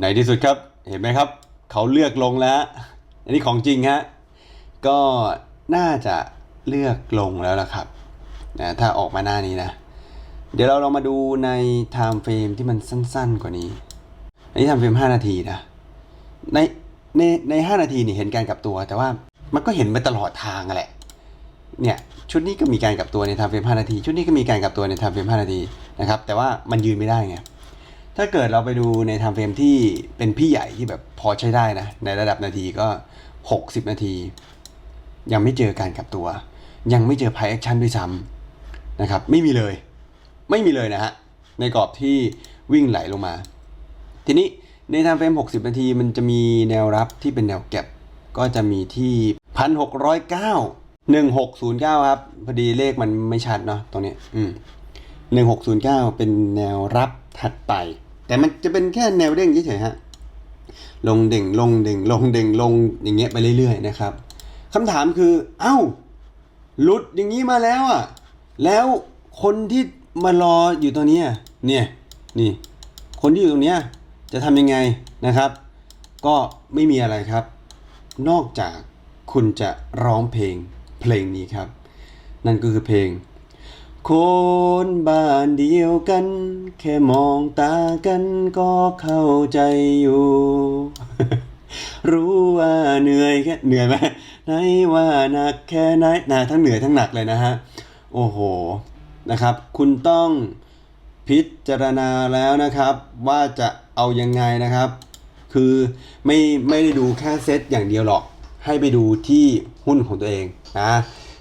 ในที่สุดครับเห็นไหมครับ เขาเลือกลงแล้ว อันนี้ของจริงฮะก็น่าจะเลือกลงแล้วล่ะครับนะถ้าออกมาหน้านี้นะ เดี๋ยวเราลองมาดูใน time frame ที่มันสั้น ๆ กว่านี้ อันนี้ time frame 5นาทีนะ ในในใน 5 นาทีนี่เห็นการกลับตัว แต่ว่ามันก็เห็นไปตลอดทางอะแหละ เนี่ยชุดนี้ก็มีการกลับตัวใน time frame 5นาที ชุดนี้ก็มีการกลับตัวใน time frame 5นาทีนะครับ แต่ว่ามันยืนไม่ได้ไง ถ้าเกิดเราไปดูใน time frame ที่เป็นพี่ใหญ่ที่แบบพอใช้ได้นะ ในระดับนาทีก็ 60 นาที ยังไม่เจอการกลับตัว ยังไม่เจอ pie action ด้วยซ้ำนะครับ ไม่มีเลย ไม่มีเลยนะฮะ ในกรอบที่วิ่งไหลลงมา ทีนี้ใน time frame 60 นาทีมันจะมีแนวรับที่เป็นแนวแก็บก็จะมีที่ 1,609 1609 ครับ พอดีเลขมันไม่ชัดเนาะตรงนี้ อืม 1609 เป็นแนวรับ ถัดไป แต่มันจะเป็นแค่แนวเด้งเฉยๆฮะลงเด่งลงเด่งลงเด่งลงอย่างเงี้ยไปเรื่อยๆนะครับคำถามคือเอ้าหลุดอย่างนี้มาแล้วอะแล้วคนที่มารออยู่ตรงนี้เนี่ยนี่คนที่อยู่ตรงเนี้ยจะทำยังไงนะครับ ก็ไม่มีอะไรครับ นอกจากคุณจะร้องเพลงเพลงนี้ครับ นั่นก็คือเพลง คนบ้านเดียวกัน แค่มองตากันก็เข้าใจอยู่ รู้ว่าเหนื่อยแค่เหนื่อยไหมไหนว่าหนักแค่ไหนนะทั้งเหนื่อยทั้งหนักเลยนะฮะ โอ้โหนะครับ คุณต้องพิจารณาแล้วนะครับ ว่าจะเอายังไงนะครับ คือไม่ไม่ได้ดูแค่เซตอย่างเดียวหรอก ให้ไปดูที่หุ้นของตัวเองนะ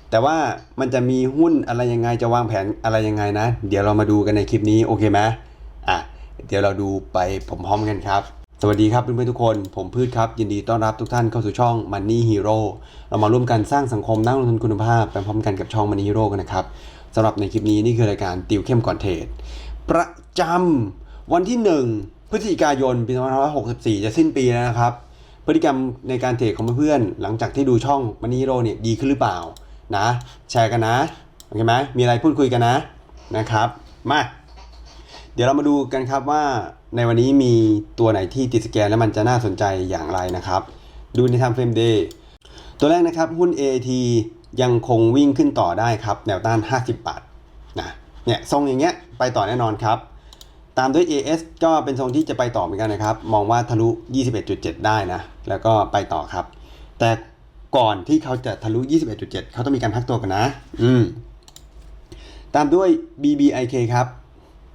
แต่ว่ามันจะมีหุ้นอะไรยังไงจะวางแผนอะไรยังไงนะ เดี๋ยวเรามาดูกันในคลิปนี้โอเคไหมอะเดี๋ยวเราดูไปพร้อมกันครับ สวัสดีครับเพื่อนๆทุกคน ผมพืชครับ ยินดีต้อนรับทุกท่านเข้าสู่ช่อง Money Hero เรามาร่วมกันสร้างสังคมนักลงทุนคุณภาพไปพร้อมกันกับช่อง Money Hero กันนะครับสำหรับในคลิปนี้นี่คือรายการติวเข้มก่อนเทรดประจำวันที่ 1 พฤศจิกายนปี2564 จะสิ้นปีแล้วนะครับ พฤติกรรมในการเทรดของเพื่อนๆหลังจากที่ดูช่องมันนี่โรเนี่ยดีขึ้นหรือเปล่า นะ แชร์กันนะโอเคไหมมีอะไรพูดคุยกันนะนะครับมาเดี๋ยวเรามาดูกันครับว่าในวันนี้มีตัวไหนที่ติดสแกนแล้วมันจะน่าสนใจอย่างไรนะครับ ดูใน time frame day ตัวแรกนะครับหุ้น AT ยังคงวิ่งขึ้นต่อได้ครับ แนวต้าน 50 บาทนะเนี่ยทรงอย่างเงี้ยไปต่อแน่นอนครับ ตามด้วย AS ก็เป็นทรงที่จะไปต่อเหมือนกันนะครับ มองว่าทะลุ 21.7 ได้นะ แล้วก็ไปต่อครับ แต่ ก่อนที่เขาจะทะลุ 21.7 เขาต้องมีการพักตัวกันนะ อืม ตามด้วย BBIK ครับ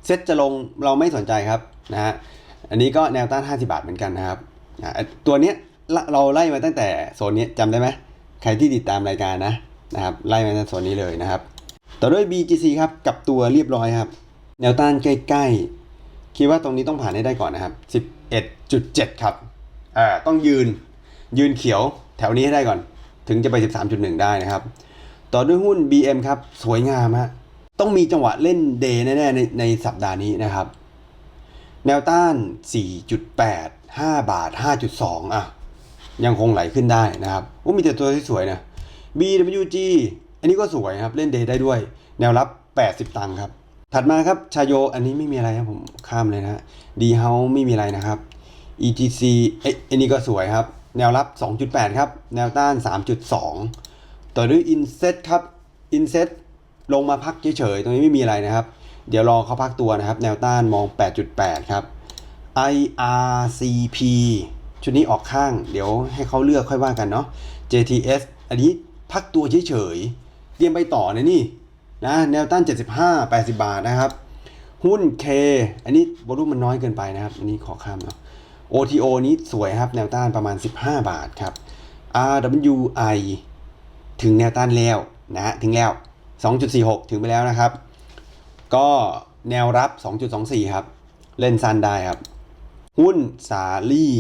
เซ็ตจะลงเราไม่สนใจครับนะฮะ อันนี้ก็แนวต้าน 50 บาทเหมือนกันนะครับอะตัวเนี้ยเราไล่มาตั้งแต่โซนนี้จำได้ไหม ใครที่ติดตามรายการนะนะครับ ไล่มาตั้งโซนนี้เลยนะครับ ต่อด้วย BGC ครับ กับตัวเรียบร้อยครับ แนวต้านใกล้ๆ คิดว่าตรงนี้ต้องผ่านให้ได้ก่อนนะครับ 11.7 ครับ อ่า ต้องยืน ยืนเขียว แถวนี้ให้ได้ก่อน ถึงจะไป 13.1 ได้นะครับ ต่อด้วยหุ้น BM ครับ สวยงามฮะต้องมีจังหวะเล่นเดย์แน่ๆในในสัปดาห์นี้นะครับ แนวต้าน 4.8 5 บาท 5.2 อะ ยังคงไหลขึ้นได้นะครับโอ้มีแต่ตัวที่สวยนะ BWG อันนี้ก็สวยครับ เล่นเดย์ได้ด้วย แนวรับ 80 ตังค์ครับ ถัดมาครับ ชายโย อันนี้ไม่มีอะไรครับผมข้ามเลยนะดีเฮาไม่มีอะไรนะครับ ETC เอ้ยอันนี้ก็สวยครับ แนวรับ 2.8 ครับ แนวต้าน 3.2 ต่อด้วย Inset ครับ Inset ลงมาพักเฉยๆ ตรงนี้ไม่มีอะไรนะครับ เดี๋ยวรอเขาพักตัวนะครับ แนวต้านมอง 8.8 ครับ IRCP ชุดนี้ออกข้าง เดี๋ยวให้เขาเลือกค่อยว่ากันเนาะ JTS อันนี้พักตัวเฉยๆ เตรียมไปต่อนะนี่นะแนวต้าน 75 80 บาทนะครับ หุ้น K อันนี้วอลุ่มมันน้อยเกินไปนะครับ อันนี้ขอข้ามเนาะ OTO นี้สวยครับ แนวต้านประมาณ 15 บาทครับ RWI ถึงแนวต้านแล้วนะฮะถึงแล้ว 2.46 ถึงไปแล้วนะครับ ก็แนวรับ 2.24 ครับ เล่นซันได้ครับ หุ้นสาลี่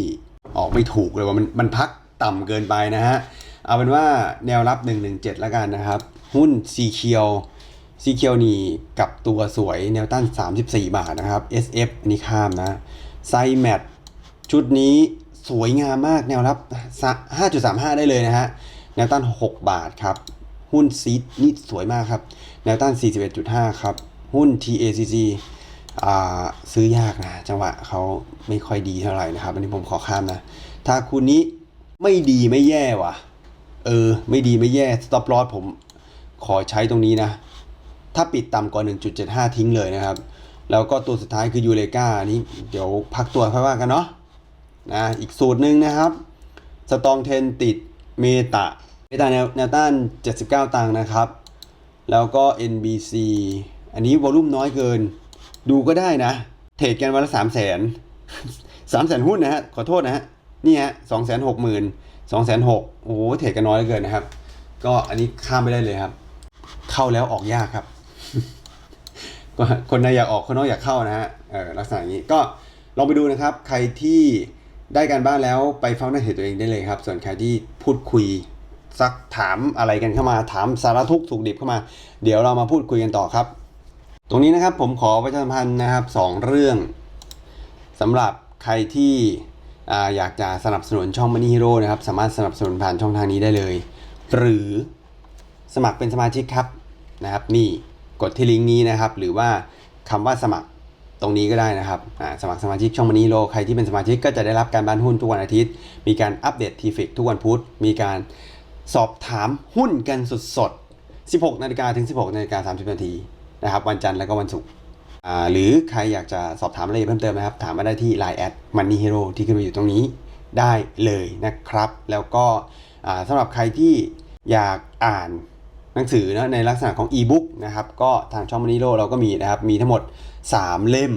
ออกไม่ถูกเลยว่ามันมันพักต่ำเกินไปนะฮะ เอาเป็นว่าแนวรับ 117 แล้วกันนะครับ หุ้นซีเคียวซีเคียวนี่กับตัวสวยแนวต้าน 34 บาทนะครับ SF อันนี้ข้ามนะไซแมท ชุดนี้สวยงามมากแนวรับ 5.35 ได้เลยนะฮะ แนวต้าน 6 บาทครับ หุ้นซีดนี่สวยมากครับ แนวต้าน 41.5 ครับ หุ้น TACC อ่าซื้อยากนะ จังหวะเขาไม่ค่อยดีเท่าไหร่นะครับ อันนี้ผมขอข้ามนะ ถ้าคุณนี้ไม่ดีไม่แย่ว่ะ เออ ไม่ดีไม่แย่ stop loss ผมขอใช้ตรงนี้นะ ถ้าปิดต่ำกว่า 1.75 ทิ้งเลยนะครับ แล้วก็ตัวสุดท้ายคือยูเลกานี้เดี๋ยวพักตัวค่อยว่ากันเนาะ นะอีกสูตรหนึ่งนะครับสตองเทนติดเมตาเมตาแนวแนวต้าน 79 ตังค์นะครับ แล้วก็ NBC อันนี้วอลุ่มน้อยเกิน ดูก็ได้นะ เทรดกันวันละ 3 0 0 0 0 0 3 0 0 0 0 หุ้นนะฮะ ขอโทษนะฮะ นี่ฮะ2 6 0 0 0 0 2 6 0 0 0โอ้โห เทรดกันน้อยเหลือเกินนะครับ ก็อันนี้ข้ามไปได้เลยครับ เข้าแล้วออกยากครับคนในอยากออกคนนอกอยากเข้านะฮะ เออลักษณะอย่างนี้ก็ลองไปดูนะครับ ใครที่ ได้การบ้านแล้วไปฟังหน้าเหตุตัวเองได้เลยครับ ส่วนใครที่พูดคุยซักถามอะไรกันเข้ามาถามสารทุกข์สุขดิบเข้ามา เดี๋ยวเรามาพูดคุยกันต่อครับ ตรงนี้นะครับผมขอประชาสัมพันธ์นะครับสองเรื่องสำหรับใครที่ออยากจะสนับสนุนช่อง Money Hero นะครับ สามารถสนับสนุนผ่านช่องทางนี้ได้เลย หรือสมัครเป็นสมาชิกครับนะครับ นี่กดที่ลิงก์นี้นะครับ หรือว่าคำว่าสมัคร ตรงนี้ก็ได้นะครับสมัครสมาชิกช่อง Money Hero ใครที่เป็นสมาชิกก็จะได้รับการบ้านหุ้นทุกวันอาทิตย์ มีการอัปเดตทีฟิกทุกวันพุธ มีการสอบถามหุ้นกันสดๆ 16นาฬิกาถึง 16นาฬิกา30นาทีนะครับวันจันทร์แล้วก็วันศุกร์หรือใครอยากจะสอบถามอะไรเพิ่มเติมนะครับ ถามมาได้ที่ Line แอด Money Hero ที่ขึ้นมาอยู่ตรงนี้ได้เลยนะครับ แล้วก็อ่าสำหรับใครที่อยากอ่าน หนังสือนะในลักษณะของ e-book นะครับก็ทางช่อง Money Hero เราก็มีนะครับมีทั้งหมด 3 เล่ม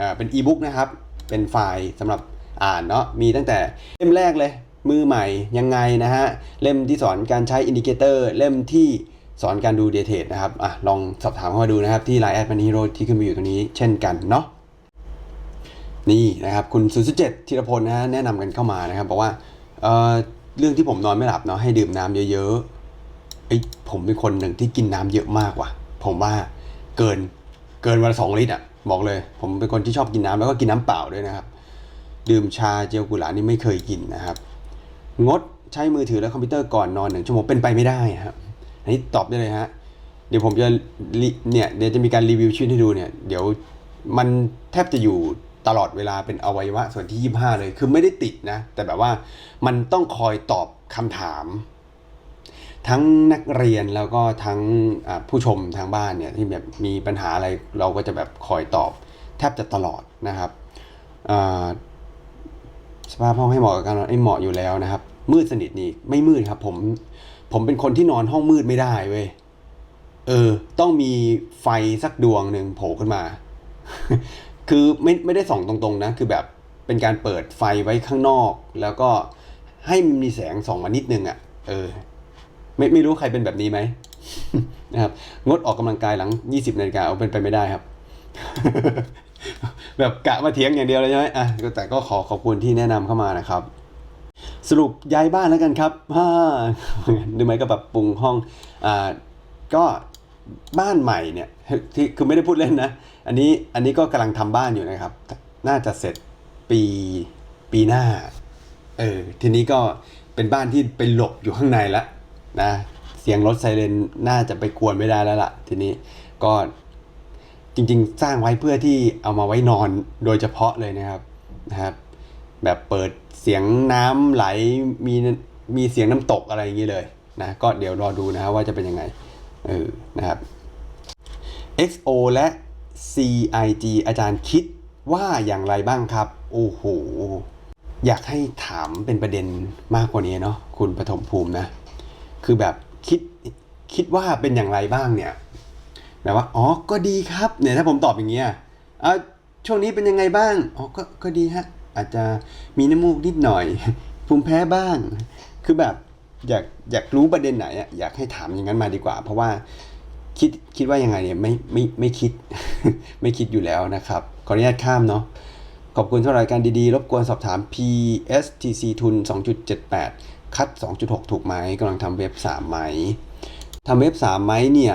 อ่าเป็น e-book นะครับเป็นไฟล์สำหรับอ่านเนาะมีตั้งแต่เล่มแรกเลยมือใหม่ยังไงนะฮะเล่มที่สอนการใช้อินดิเคเตอร์เล่มที่สอนการดูเดเทรดนะครับอะลองสอบถามเข้ามาดูนะครับที่ Line แอดมันฮีโร่ที่ขึ้นมาอยู่ตรงนี้เช่นกันเนาะนี่นะครับคุณสุสุเจ็ดธีรพลนะฮะแนะนำกันเข้ามานะครับบอกว่าเอ่อเรื่องที่ผมนอนไม่หลับเนาะให้ดื่มน้ำเยอะ ไอ้ผมเป็นคนหนึ่งที่กินน้ำเยอะมากว่ะ ผมว่าเกินเกินวันละสองลิตรอะบอกเลย ผมเป็นคนที่ชอบกินน้ำแล้วก็กินน้ำเปล่าด้วยนะครับ ดื่มชาเจลกุหลาบนี่ไม่เคยกินนะครับ งดใช้มือถือและคอมพิวเตอร์ก่อนนอนหนึ่งชั่วโมงเป็นไปไม่ได้ครับอันนี้ตอบได้เลยฮะเดี๋ยวผมจะเนี่ยเดี๋ยวจะมีการรีวิวชื่อให้ดูเนี่ย เดี๋ยวมันแทบจะอยู่ตลอดเวลาเป็นอวัยวะส่วนที่ 25 เลย คือไม่ได้ติดนะ แต่แบบว่ามันต้องคอยตอบคำถาม ทั้งนักเรียนแล้วก็ทั้งผู้ชมทางบ้านเนี่ยที่แบบมีปัญหาอะไรเราก็จะแบบคอยตอบ แทบจะตลอดนะครับสภาพห้องให้เหมาะกับการนอนไอ้เหมาะอยู่แล้วนะครับ มืดสนิทนี่ไม่มืดครับ ผมผมเป็นคนที่นอนห้องมืดไม่ได้เว้ยเออ ต้องมีไฟสักดวงหนึ่งโผล่ขึ้นมา คือไม่ไม่ได้ส่องตรงๆนะ คือแบบเป็นการเปิดไฟไว้ข้างนอก แล้วก็ให้มันมีแสงส่องมานิดนึงอะ่ะ เออ ไม่ไม่รู้ใครเป็นแบบนี้ไหมนะครับ งดออกกำลังกายหลัง 20นาฬิกาเอาเป็นไปไม่ได้ครับ แบบกะมาเถียงอย่างเดียวเลยใช่ไหมอะแต่ก็ขอขอบคุณที่แนะนำเข้ามานะครับ สรุปย้ายบ้านแล้วกันครับฮ่าดูไหมก็แบบปรุงห้องอ่าก็บ้านใหม่เนี่ยที่คือไม่ได้พูดเล่นนะ อันนี้อันนี้ก็กำลังทำบ้านอยู่นะครับ น่าจะเสร็จปีปีหน้า เออทีนี้ก็เป็นบ้านที่ไปหลบอยู่ข้างในแล้ว นะเสียงรถไซเรนน่าจะไปกวนไม่ได้แล้วล่ะ ทีนี้ก็จริงๆ สร้างไว้เพื่อที่เอามาไว้นอนโดยเฉพาะเลยนะครับนะครับแบบเปิดเสียงน้ำไหลมีมีเสียงน้ำตกอะไรอย่างนี้เลยนะก็เดี๋ยวรอดูนะครับว่าจะเป็นยังไงเออนะครับ XO และ CIG อาจารย์คิดว่าอย่างไรบ้างครับ โอ้โห อยากให้ถามเป็นประเด็นมากกว่านี้เนาะคุณปฐมภูมินะ คือแบบคิดคิดว่าเป็นอย่างไรบ้างเนี่ยแบบว่าอ๋อก็ดีครับเนี่ยถ้าผมตอบอย่างเงี้ยอะช่วงนี้เป็นยังไงบ้างอ๋อก็ก็ดีฮะอาจจะมีน้ำมูกนิดหน่อยภูมิแพ้บ้าง คือแบบอยากอยากรู้ประเด็นไหนอะอยากให้ถามอย่างนั้นมาดีกว่า เพราะว่าคิดคิดว่ายังไงเนี่ยไม่ไม่ไม่คิด ไม่คิดอยู่แล้วนะครับขออนุญาตข้ามเนาะขอบคุณสำหรับรายการดีๆ รบกวนสอบถาม PSTC ทุน 2.78 คัด 2.6 ถูกไหมกำลังทำเว็บ3ไหมทำเว็บ3ไหมเนี่ย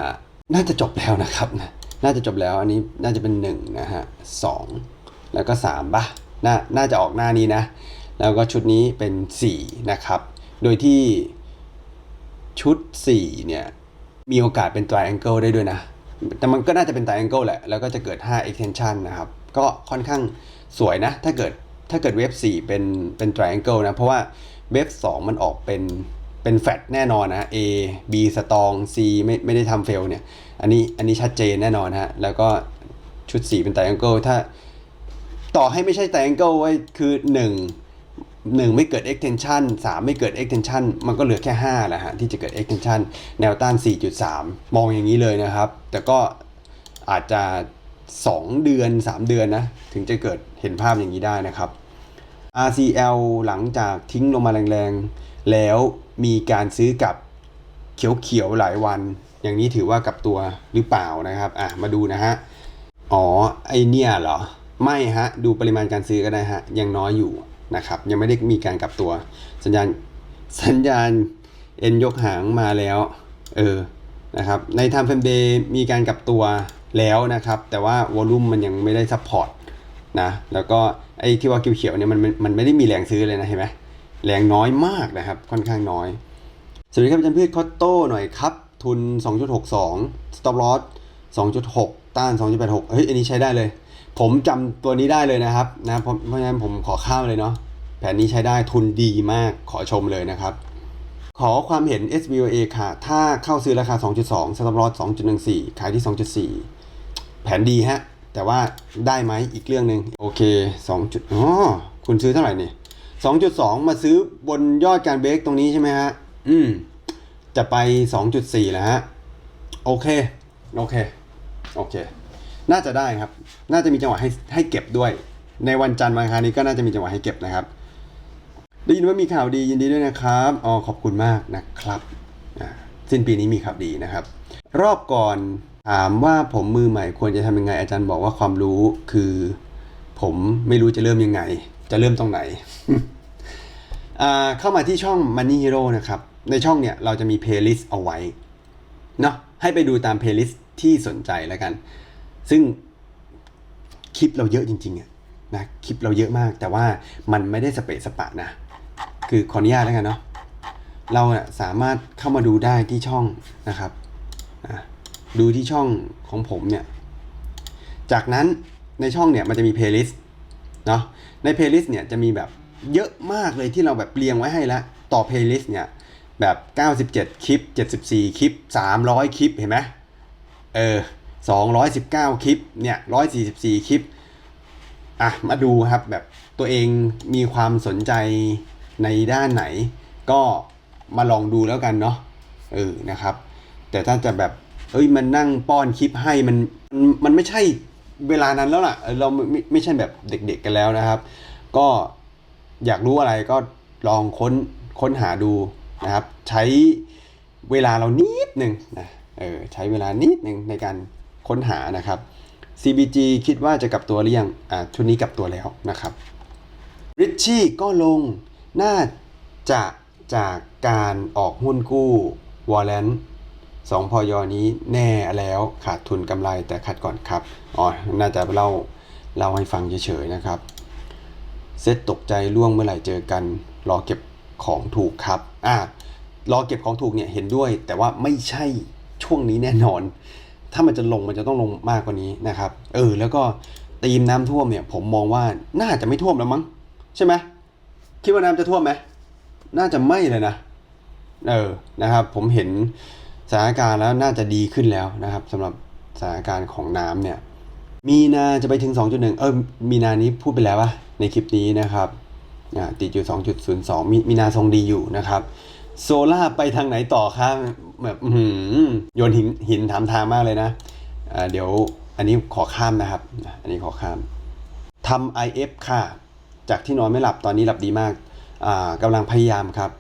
น่าจะจบแล้วนะครับนะน่าจะจบแล้วอันนี้น่าจะเป็น1นะฮะ2แล้วก็3ป่ะน่าน่าจะออกหน้านี้นะ แล้วก็ชุดนี้เป็น 4 นะครับ โดยที่ชุด 4 เนี่ย มีโอกาสเป็น triangle ได้ด้วยนะ แต่มันก็น่าจะเป็น triangle แหละ แล้วก็จะเกิด 5 extension นะครับ ก็ค่อนข้างสวยนะ ถ้าเกิดถ้าเกิดเวฟ4เป็นเป็น triangle นะ เพราะว่า เวฟ2มันออกเป็นเป็นแฟตแน่นอนนะ A B สตอง C ไม่ไม่ได้ทำเฟลเนี่ย อันนี้อันนี้ชัดเจนแน่นอนฮะ แล้วก็ชุด 4 เป็น triangle ถ้าต่อให้ไม่ใช่ triangle ไว้คือ 1 1 ไม่เกิด extension 3 ไม่เกิด extension มันก็เหลือแค่5แหละฮะ ที่จะเกิด extension แนวต้าน 4.3 มองอย่างนี้เลยนะครับ แต่ก็อาจจะ 2 เดือน 3 เดือนนะ ถึงจะเกิดเห็นภาพอย่างนี้ได้นะครับ RCL หลังจากทิ้งลงมาแรงๆ แล้วมีการซื้อกับเขียวๆหลายวัน อย่างนี้ถือว่ากลับตัวหรือเปล่านะครับอะมาดูนะฮะ อ๋อ ไอเนี่ยเหรอ ไม่ฮะ ดูปริมาณการซื้อก็ได้ฮะ ยังน้อยอยู่นะครับ ยังไม่ได้มีการกลับตัว สัญญาณสัญญาณเอ็นยกหางมาแล้ว เออนะครับใน Time Frame Day มีการกลับตัวแล้วนะครับ แต่ว่าวอลุ่มมันยังไม่ได้ซัพพอร์ต นะแล้วก็ไอ้ที่ว่าเขียวๆเนี่ยมันมันมันไม่ได้มีแรงซื้อเลยนะเห็นไหมแรงน้อยมากนะครับค่อนข้างน้อย สวัสดีครับอาจารย์พืชคอตโต้หน่อยครับ ทุน 2.62 stop loss 2.6 ต้าน 2.86 เฮ้ย อันนี้ใช้ได้เลย ผมจำตัวนี้ได้เลยนะครับนะเพราะเพราะฉะนั้นผมขอข้ามเลยเนาะแผนนี้ใช้ได้ทุนดีมากขอชมเลยนะครับ ขอความเห็น SBOA ค่ะ ถ้าเข้าซื้อราคา 2.2 stop loss 2.14 ขายที่ 2.4 แผนดีฮะ แต่ว่าได้ไหมอีกเรื่องหนึ่งโอเค2จุดอ๋อคุณซื้อเท่าไหร่นี่2.2มาซื้อบนยอดการเบรกตรงนี้ใช่ไหมฮะ อืม จะไป2.4แล้วฮะ โอเค โอเค โอเค น่าจะได้ครับ น่าจะมีจังหวะให้ให้เก็บด้วย ในวันจันทร์วันอังคารนี้ก็น่าจะมีจังหวะให้เก็บนะครับ ได้ยินว่ามีข่าวดียินดีด้วยนะครับ อ๋อ ขอบคุณมากนะครับอ่าสิ้นปีนี้มีข่าวดีนะครับ รอบก่อน ถามว่าผมมือใหม่ควรจะทำยังไงอาจารย์บอกว่าความรู้คือ ผมไม่รู้จะเริ่มยังไง จะเริ่มตรงไหนอ่าเข้ามาที่ช่อง Money Hero นะครับ ในช่องเนี่ยเราจะมี playlist เอาไว้เนาะให้ไปดูตาม playlist ที่สนใจแล้วกัน ซึ่งคลิปเราเยอะจริงๆอะนะคลิปเราเยอะมาก แต่ว่ามันไม่ได้สเปะสปะนะ คือขออนุญาตแล้วกันเนาะเราสามารถเข้ามาดูได้ที่ช่องนะครับ ดูที่ช่องของผมเนี่ย จากนั้นในช่องเนี่ยมันจะมี playlist เนาะ ใน playlist เนี่ยจะมีแบบเยอะมากเลยที่เราแบบเรียงไว้ให้แล้วต่อ playlist เนี่ยแบบ 97 คลิป 74 คลิป 300 คลิป เห็นไหมเออ 219 คลิป เนี่ย 144 คลิป อะ มาดูครับ แบบตัวเองมีความสนใจในด้านไหน ก็มาลองดูแล้วกันเนาะ เออ นะครับ แต่ถ้าจะแบบ เอ้ยมันนั่งป้อนคลิปให้มันมันไม่ใช่เวลานั้นแล้วล่ะ เราไม่ไม่ไม่ใช่แบบเด็กๆกันแล้วนะครับ ก็อยากรู้อะไรก็ลองค้นค้นหาดูนะครับ ใช้เวลาเรานิดหนึ่งนะเออใช้เวลานิดหนึ่งในการค้นหานะครับ CBG คิดว่าจะกลับตัวหรือยังอ่าชุดนี้กลับตัวแล้วนะครับริชชี่ก็ลงน่าจะจากการออกหุ้นกู้วอลเลน สองพอยอนี้แน่แล้วขาดทุนกำไรแต่คัดก่อนครับอ๋อน่าจะเล่าเล่าให้ฟังเฉยๆนะครับเซตตกใจล่วงเมื่อไหร่เจอกัน รอเก็บของถูกครับอ่ารอเก็บของถูกเนี่ยเห็นด้วย แต่ว่าไม่ใช่ช่วงนี้แน่นอน ถ้ามันจะลงมันจะต้องลงมากกว่านี้นะครับเออแล้วก็ตีมน้ำท่วมเนี่ย ผมมองว่าน่าจะไม่ท่วมแล้วมั้งใช่ไหมคิดว่าน้ำจะท่วมไหมน่าจะไม่เลยนะเออนะครับ ผมเห็น สถานการณ์แล้วน่าจะดีขึ้นแล้วนะครับสำหรับสถานการณ์ของน้ำเนี่ย มีนาจะไปถึง 2.1 เออมีนานี้พูดไปแล้ววะในคลิปนี้นะครับอ่าติดอยู่ 2.02 มีมีนาทรงดีอยู่นะครับโซล่าไปทางไหนต่อครับแบบหือโยนหินหินถามทางมากเลยนะอ่าเดี๋ยวอันนี้ขอข้ามนะครับ อันนี้ขอข้ามทำ IF ค่ะ จากที่นอนไม่หลับตอนนี้หลับดีมากอ่ากำลังพยายามครับ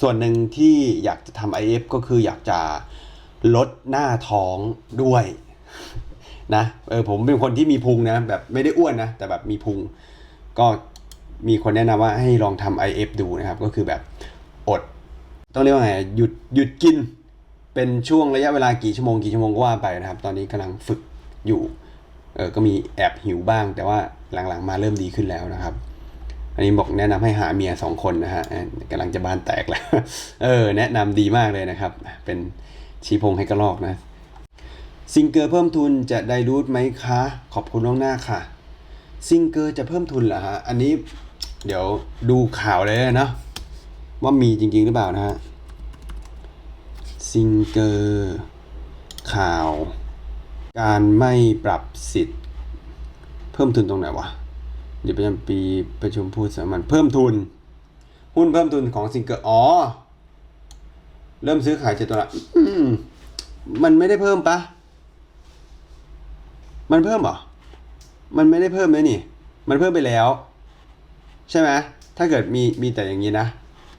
ส่วนหนึ่งที่อยากจะทำ IF ก็คืออยากจะลดหน้าท้องด้วยนะเออผมเป็นคนที่มีพุงนะ แบบไม่ได้อ้วนนะ แต่แบบมีพุง ก็มีคนแนะนำว่าให้ลองทำ IF ดูนะครับ ก็คือแบบอด ต้องเรียกว่าไงหยุดหยุดกิน เป็นช่วงระยะเวลากี่ชั่วโมงกี่ชั่วโมงก็ว่าไปนะครับ ตอนนี้กำลังฝึกอยู่เออก็มีแอบหิวบ้าง แต่ว่าหลังๆมาเริ่มดีขึ้นแล้วนะครับ อันนี้บอกแนะนำให้หาเมียสองคนนะฮะเออกำลังจะบ้านแตกแล้ว เออ แนะนำดีมากเลยนะครับ เป็นชี้พงให้กระลอกนะ ซิงเกอร์เพิ่มทุนจะได้รูทไหมคะ ขอบคุณล่วงหน้าค่ะ ซิงเกอร์จะเพิ่มทุนเหรอฮะ อันนี้เดี๋ยวดูข่าวเลยนะว่ามีจริงๆหรือเปล่านะฮะ ซิงเกอร์ข่าว การไม่ปรับสิทธิ์ เพิ่มทุนตรงไหนวะ เดี๋ยวประจำปีประชุมผู้สามัญเพิ่มทุน หุ้นเพิ่มทุนของซิงเกอร์อ๋อ เริ่มซื้อขายเจ็ดตัวละมันไม่ได้เพิ่มปะมันเพิ่มเหรอ มันไม่ได้เพิ่มเลยนี่ มันเพิ่มไปแล้ว ใช่ไหมถ้าเกิดมีมีแต่อย่างนี้นะ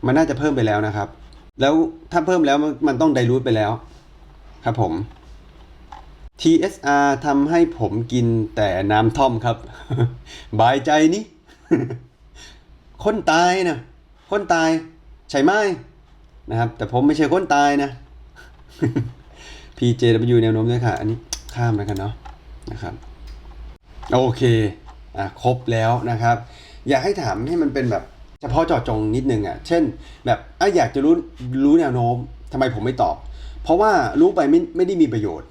มันน่าจะเพิ่มไปแล้วนะครับ แล้วถ้าเพิ่มแล้วมันมันต้องไดรูทไปแล้ว ครับผม TSR ทำให้ผมกินแต่น้ำท่อมครับ บายใจนี่ คนตายนะ คนตาย ใช่ไหมนะครับ แต่ผมไม่ใช่คนตายนะ PJW แนวโน้มด้วยค่ะ อันนี้ข้ามแล้วกันเนาะนะครับ โอเคอะครบแล้วนะครับ อยากให้ถามให้มันเป็นแบบเฉพาะเจาะจงนิดนึงอะ เช่น แบบอะอยากจะรู้รู้แนวโน้มทำไมผมไม่ตอบ เพราะว่ารู้ไปไม่ไม่ได้มีประโยชน์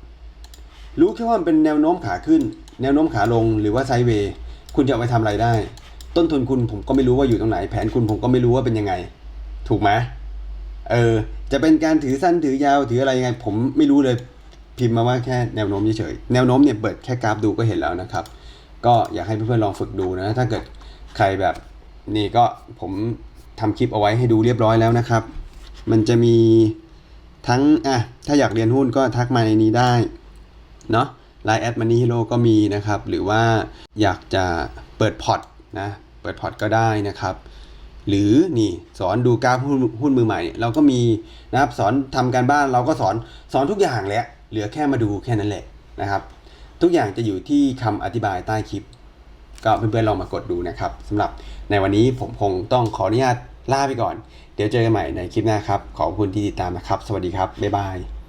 รู้แค่ว่ามันเป็นแนวโน้มขาขึ้น แนวโน้มขาลงหรือว่าไซด์เวย์คุณจะเอาไปทำอะไรได้ ต้นทุนคุณผมก็ไม่รู้ว่าอยู่ตรงไหน แผนคุณผมก็ไม่รู้ว่าเป็นยังไง ถูกไหมเออ จะเป็นการถือสั้นถือยาวถืออะไรยังไง ผมไม่รู้เลยพิมพ์มาว่าแค่แนวโน้มเฉยแนวโน้มเนี่ยเปิดแค่กราฟดูก็เห็นแล้วนะครับ ก็อยากให้เพื่อนๆลองฝึกดูนะ ถ้าเกิดใครแบบนี่ก็ผมทำคลิปเอาไว้ให้ดูเรียบร้อยแล้วนะครับ มันจะมีทั้งอะถ้าอยากเรียนหุ้นก็ทักมาในนี้ได้ เนาะไลน์แอดมันนี่ฮีโร่ก็มีนะครับ หรือว่าอยากจะเปิดพอร์ตนะเปิดพอร์ตก็ได้นะครับ หรือนี่สอนดูกราฟหุ้นหุ้นมือใหม่ เราก็มีนะครับสอนทำการบ้านเราก็สอนสอนทุกอย่างแหละเหลือแค่มาดูแค่นั้นแหละนะครับ ทุกอย่างจะอยู่ที่คำอธิบายใต้คลิป ก็เพื่อนๆลองมากดดูนะครับสำหรับในวันนี้ผมคงต้องขออนุญาตลาไปก่อน เดี๋ยวเจอกันใหม่ในคลิปหน้าครับ ขอบคุณที่ติดตามนะครับ สวัสดีครับ บ๊ายบาย